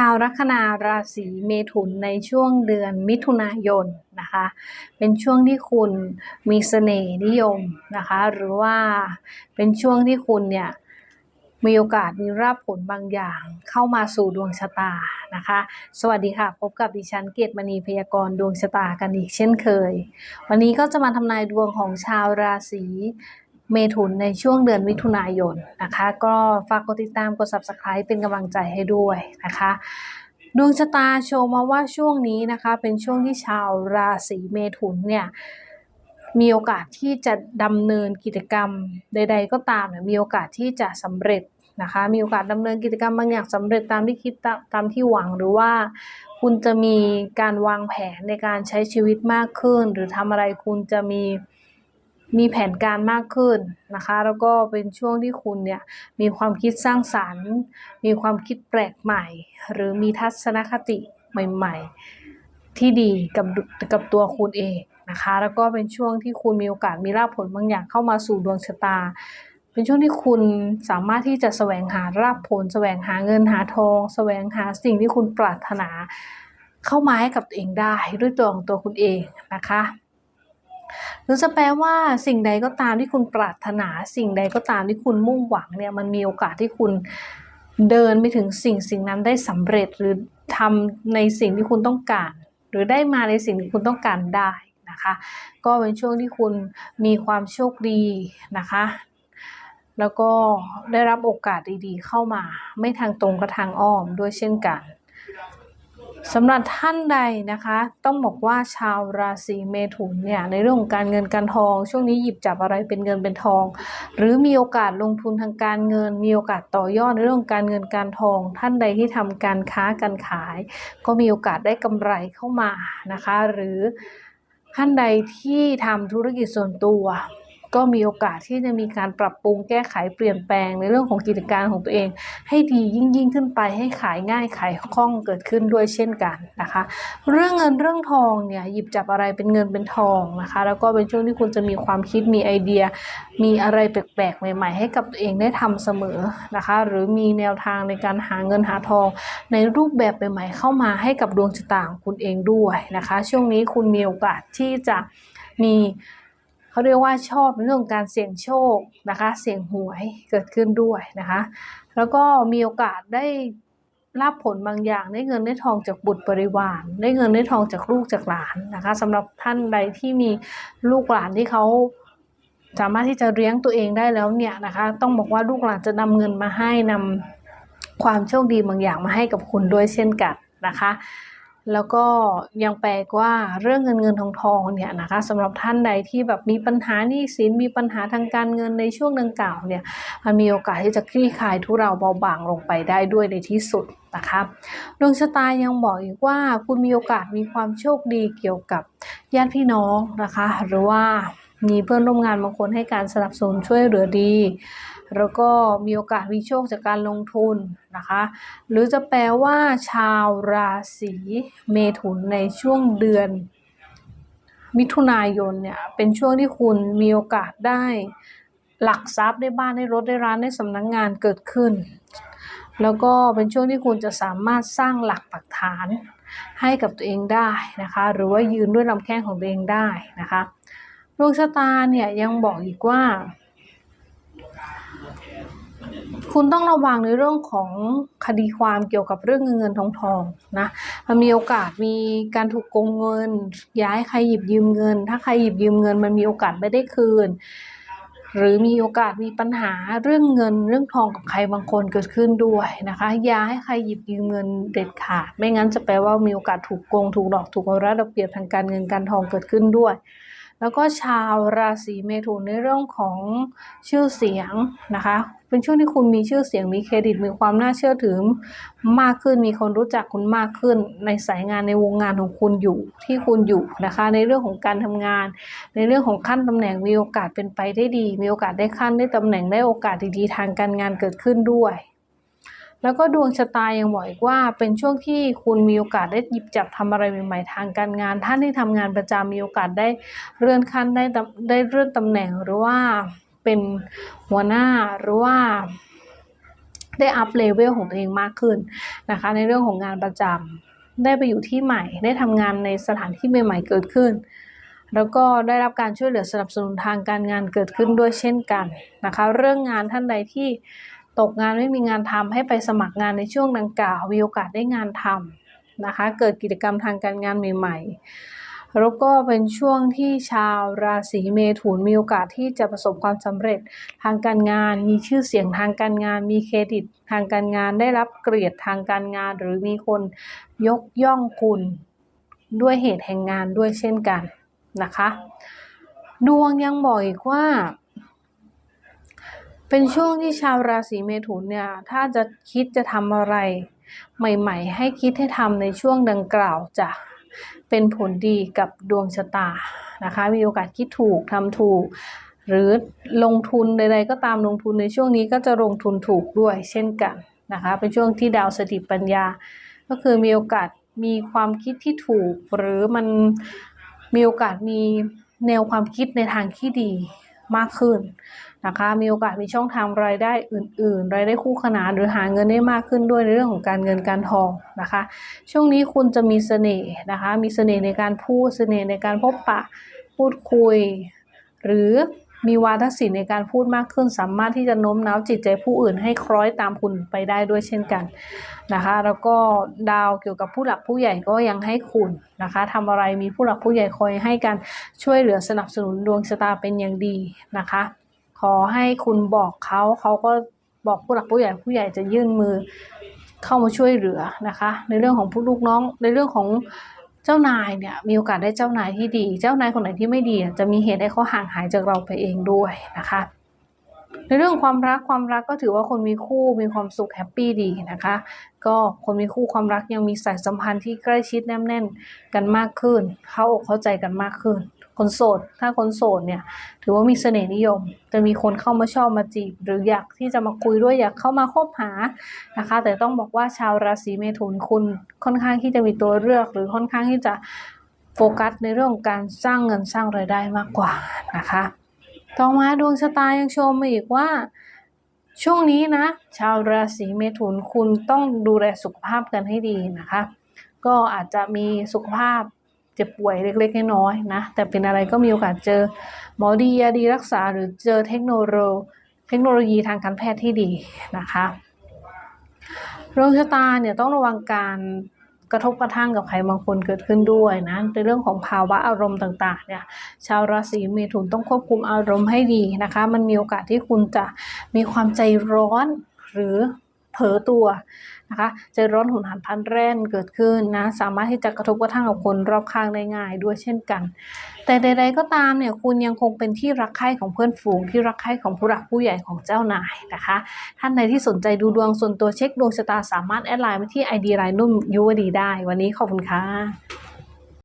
ชาวลัคนาราศีเมถุนในช่วงเดือนมิถุนายนนะคะ เป็นช่วงที่คุณมีเสน่ห์นิยมนะคะ หรือว่าเป็นช่วงที่คุณเนี่ยมีโอกาสมีรับผลบางอย่างเข้ามาสู่ดวงชะตานะคะ สวัสดีค่ะ พบกับดิฉันเกตมณีพยากรณ์ดวงชะตากันอีกเช่นเคย วันนี้ก็จะมาทำนายดวงของชาวราศี เมถุนในช่วงเดือนมิถุนายนนะคะ ก็ฝากกดติดตามกด subscribe เป็นกำลังใจให้ด้วยนะคะดวงชะตาโชว์มาว่าช่วงนี้นะคะเป็นช่วงที่ชาวราศีเมถุนเนี่ยมีโอกาสที่จะดำเนินกิจกรรมใด ๆ ก็ตามเนี่ยมีโอกาสที่จะสำเร็จนะคะมีโอกาสดำเนินกิจกรรมบางอย่างสำเร็จตามที่คิดตตามที่หวังหรือว่า คุณจะมีการวางแผนในการใช้ชีวิตมากขึ้น หรือทำอะไรคุณจะมี มีแผนการมากขึ้นนะคะ แล้วก็เป็นช่วงที่คุณเนี่ยมีความคิดสร้างสรรค์ มีความคิดแปลกใหม่ หรือมีทัศนคติใหม่ ๆ ที่ดีกับกับตัวคุณเองนะคะ แล้วก็เป็นช่วงที่คุณมีโอกาสมีลาภผลบางอย่างเข้ามาสู่ดวงชะตา เป็นช่วงที่คุณสามารถที่จะแสวงหาราภผล แสวงหาเงินหาทอง แสวงหาสิ่งที่คุณปรารถนา เข้ามาให้กับตัวเองได้ด้วยตัวของตัวคุณเองนะคะ หรือจะแปลว่าสิ่งใดก็ตามที่คุณปรารถนา สิ่งใดก็ตามที่คุณมุ่งหวังเนี่ยมันมีโอกาสที่คุณเดินไปถึงสิ่งสิ่งนั้นได้สำเร็จหรือทำในสิ่งที่คุณต้องการ หรือได้มาในสิ่งที่คุณต้องการได้นะคะ ก็เป็นช่วงที่คุณมีความโชคดีนะคะ แล้วก็ได้รับโอกาสดีๆ เข้ามา ไม่ทางตรงก็ทางอ้อมด้วยเช่นกัน สำหรับท่านใดนะคะ ต้องบอกว่าชาวราศีเมถุนเนี่ยในเรื่องของการเงินการทอง ช่วงนี้หยิบจับอะไรเป็นเงินเป็นทอง หรือมีโอกาสลงทุนทางการเงิน มีโอกาสต่อยอดในเรื่องการเงินการทอง ท่านใดที่ทำการค้าการขาย ก็มีโอกาสได้กำไรเข้ามานะคะ หรือท่านใดที่ทำธุรกิจส่วนตัว ก็มีโอกาสที่จะมีการปรับปรุงแก้ไขเปลี่ยนแปลงในเรื่องของกิจการของตัวเอง ให้ดียิ่งยิ่งขึ้นไปให้ขายง่ายขายคล่องเกิดขึ้นด้วยเช่นกันนะคะ เรื่องเงินเรื่องทองเนี่ยหยิบจับอะไรเป็นเงินเป็นทองนะคะ แล้วก็เป็นช่วงที่คุณจะมีความคิดมีไอเดีย มีอะไรแปลกๆ ใหม่ๆ ให้กับตัวเองได้ทำเสมอนะคะ หรือมีแนวทางในการหาเงินหาทอง ในรูปแบบใหม่ๆ เข้ามาให้กับดวงชะตาของคุณเองด้วยนะคะ ช่วงนี้คุณมีโอกาสที่จะมี เขาเรียกว่าชอบในเรื่องการเสี่ยงโชคนะคะ เสี่ยงหวยเกิดขึ้นด้วยนะคะ แล้วก็มีโอกาสได้รับผลบางอย่างได้เงินได้ทองจากบุตรบริวาร ได้เงินได้ทองจากลูกจากหลานนะคะสำหรับท่านใดที่มีลูกหลานที่เขาสามารถที่จะเลี้ยงตัวเองได้แล้วเนี่ยนะคะ ต้องบอกว่าลูกหลานจะนำเงินมาให้นำความโชคดีบางอย่างมาให้กับคุณด้วยเช่นกันนะคะ แล้วก็ยังแปลกว่าเรื่องเงินเงินทองทองเนี่ยนะคะสำหรับท่านใดที่แบบมีปัญหาหนี้สินมีปัญหาทางการเงินในช่วงดังกล่าวเนี่ยมันมีโอกาสที่จะคลี่คลายทุเราเบาบางลงไปได้ด้วยในที่สุดนะคะดวงชะตายังบอกอีกว่าคุณมีโอกาสมีความโชคดีเกี่ยวกับญาติพี่น้องนะคะ หรือว่า มีเพื่อนร่วมงานบางคนให้การสนับสนุนช่วยเหลือดี แล้วก็มีโอกาสมีโชคจากการลงทุนนะคะ หรือจะแปลว่าชาวราศีเมถุนในช่วงเดือน มิถุนายนเนี่ยเป็นช่วงที่คุณมีโอกาสได้หลักทรัพย์ได้บ้านได้รถได้ร้านได้สำนักงงานเกิดขึ้น แล้วก็เป็นช่วงที่คุณจะสามารถสร้างหลักปักฐานให้กับตัวเองได้นะคะ หรือว่ายืนด้วยลำแข้งของตัวเองได้นะคะ ดวงชะตาเนี่ยยังบอกอีกว่า คุณต้องระวังในเรื่องของคดีความเกี่ยวกับเรื่องเงินเงินทองทองนะมันมีโอกาสมีการถูกโกงเงิน ย้ายใครหยิบยืมเงิน ถ้าใครหยิบยืมเงิน มันมีโอกาสไม่ได้คืน หรือมีโอกาสมีปัญหาเรื่องเงินเรื่องทองกับใครบางคนเกิดขึ้นด้วยนะคะอย่าให้ใครหยิบยืมเงินเด็ดขาดไม่งั้นจะแปลว่ามีโอกาสถูกโกงถูกหลอกถูกเอารัดเอาเปรียบทางการเงินการทองเกิดขึ้นด้วย แล้วก็ชาวราศีเมถุนในเรื่องของชื่อเสียงนะคะ เป็นช่วงที่คุณมีชื่อเสียงมีเครดิตมีความน่าเชื่อถือมากขึ้นมีคนรู้จักคุณมากขึ้น ในสายงานในวงงานของคุณอยู่ที่คุณอยู่นะคะ ในเรื่องของการทำงาน ในเรื่องของขั้นตำแหน่งมีโอกาสเป็นไปได้ดี มีโอกาสได้ขั้นได้ตำแหน่งได้โอกาสดีๆทางการงานเกิดขึ้นด้วย แล้วก็ดวงชะตายังบอกอีกว่าเป็นช่วงที่คุณมีโอกาสได้หยิบจับทำอะไรใหม่ๆทางการงาน ท่านที่ทำงานประจำมีโอกาสได้เลื่อนขั้นได้ได้เลื่อนตำแหน่งหรือว่าเป็นหัวหน้าหรือว่าได้อัพเลเวลของตัวเองมากขึ้นนะคะ ในเรื่องของงานประจำได้ไปอยู่ที่ใหม่ ได้ทำงานในสถานที่ใหม่ๆเกิดขึ้น แล้วก็ได้รับการช่วยเหลือสนับสนุนทางการงานเกิดขึ้นด้วยเช่นกันนะคะ เรื่องงานท่านใดที่ ตกงานไม่มีงานทำให้ไปสมัครงานในช่วงดังกล่าวมีโอกาสได้งานทำนะคะ เกิดกิจกรรมทางการงานใหม่ ๆ แล้วก็เป็นช่วงที่ชาวราศีเมถุนมีโอกาสที่จะประสบความสำเร็จทางการงาน มีชื่อเสียงทางการงาน มีเครดิตทางการงาน ได้รับเกียรติทางการงาน หรือมีคนยกย่องคุณด้วยเหตุแห่งงานด้วยเช่นกันนะคะ ดวงยังบอกอีกว่า เป็นช่วงที่ชาวราศีเมถุนเนี่ยถ้าจะคิดจะทำอะไร ใหม่ๆ ให้คิดให้ทำในช่วงดังกล่าวจะเป็นผลดีกับดวงชะตานะคะ มีโอกาสคิดถูกทำถูก หรือลงทุนใดๆก็ตามลงทุนในช่วงนี้ก็จะลงทุนถูกด้วยเช่นกันนะคะ เป็นช่วงที่ดาวสถิปัญญา ก็คือมีโอกาสมีความคิดที่ถูก หรือมันมีโอกาสมีแนวความคิดในทางที่ดี มากขึ้นนะคะ มีโอกาสมีช่องทางรายได้อื่น ๆ รายได้คู่ขนานหรือหาเงินได้มากขึ้นด้วยในเรื่องของการเงินการทองนะคะ ช่วงนี้คุณจะมีเสน่ห์นะคะ มีเสน่ห์ในการพูดเสน่ห์ในการพบปะพูดคุย หรือ มีวาทศิลป์ในการพูดมากขึ้น สามารถที่จะโน้มน้าวจิตใจผู้อื่นให้คล้อยตามคุณไปได้ด้วยเช่นกันนะคะ แล้วก็ดาวเกี่ยวกับผู้หลักผู้ใหญ่ก็ยังให้คุณนะคะทำอะไรมีผู้หลักผู้ใหญ่คอยให้การช่วยเหลือสนับสนุนดวงชะตาเป็นอย่างดีนะคะ ขอให้คุณบอกเขาเขาก็บอกผู้หลักผู้ใหญ่ผู้ใหญ่จะยื่นมือเข้ามาช่วยเหลือนะคะ ในเรื่องของผู้ลูกน้องในเรื่องของ เจ้านายเนี่ยมีโอกาสได้เจ้านายที่ดี เจ้านายคนไหนที่ไม่ดี จะมีเหตุให้เขาห่างหายจากเราไปเองด้วยนะคะ ในเรื่องความรักความรักก็ถือว่าคนมีคู่มีความสุขแฮปปี้ดีนะคะ ก็คนมีคู่ความรักยังมีสายสัมพันธ์ที่ใกล้ชิดแนบแน่นกันมากขึ้น เข้าอกเข้าใจกันมากขึ้น คนโสด ถ้าคนโสดเนี่ยถือว่ามีเสน่ห์นิยม จะมีคนเข้ามาชอบมาจีบ หรืออยากที่จะมาคุยด้วยอยากเข้ามาคบหานะคะ แต่ต้องบอกว่าชาวราศีเมถุนคุณค่อนข้างที่จะมีตัวเลือก หรือค่อนข้างที่จะโฟกัสในเรื่องของการสร้างเงินสร้างรายได้มากกว่านะคะ ต่อมาดวงชะตายังชมมาอีกว่า ช่วงนี้นะ ชาวราศีเมถุนคุณต้องดูแลสุขภาพกันให้ดีนะคะ ก็อาจจะมีสุขภาพเจ็บป่วยเล็กๆน้อยๆนะ แต่เป็นอะไรก็มีโอกาสเจอ หมอดียาดีรักษาหรือเจอเทคโนโลยีเทคโนโลยีทางการแพทย์ที่ดีนะคะดวงชะตาเนี่ยต้องระวังการ กระทบกระทั่งกับใครบางคนเกิดขึ้นด้วยนะในเรื่องของภาวะอารมณ์ต่างๆเนี่ยชาวราศีเมถุนต้องควบคุมอารมณ์ให้ดีนะคะ มันมีโอกาสที่คุณจะมีความใจร้อนหรือ เผลอตัวนะคะใจร้อนหุนหันพันแร่นเกิดขึ้นนะสามารถที่จะกระทบกระทั่งกับคนรอบข้างได้ง่ายด้วยเช่นกัน แต่ใด ๆ ก็ตามเนี่ยคุณยังคงเป็นที่รักใคร่ของเพื่อนฝูงที่รักใคร่ของผู้หลักผู้ใหญ่ของเจ้านายนะคะ ท่านใดที่สนใจดูดวงส่วนตัวเช็คดวงชะตาสามารถแอดไลน์มาที่ไอดีไลน์นุ่มยูวดีได้ วันนี้ขอบคุณค่ะ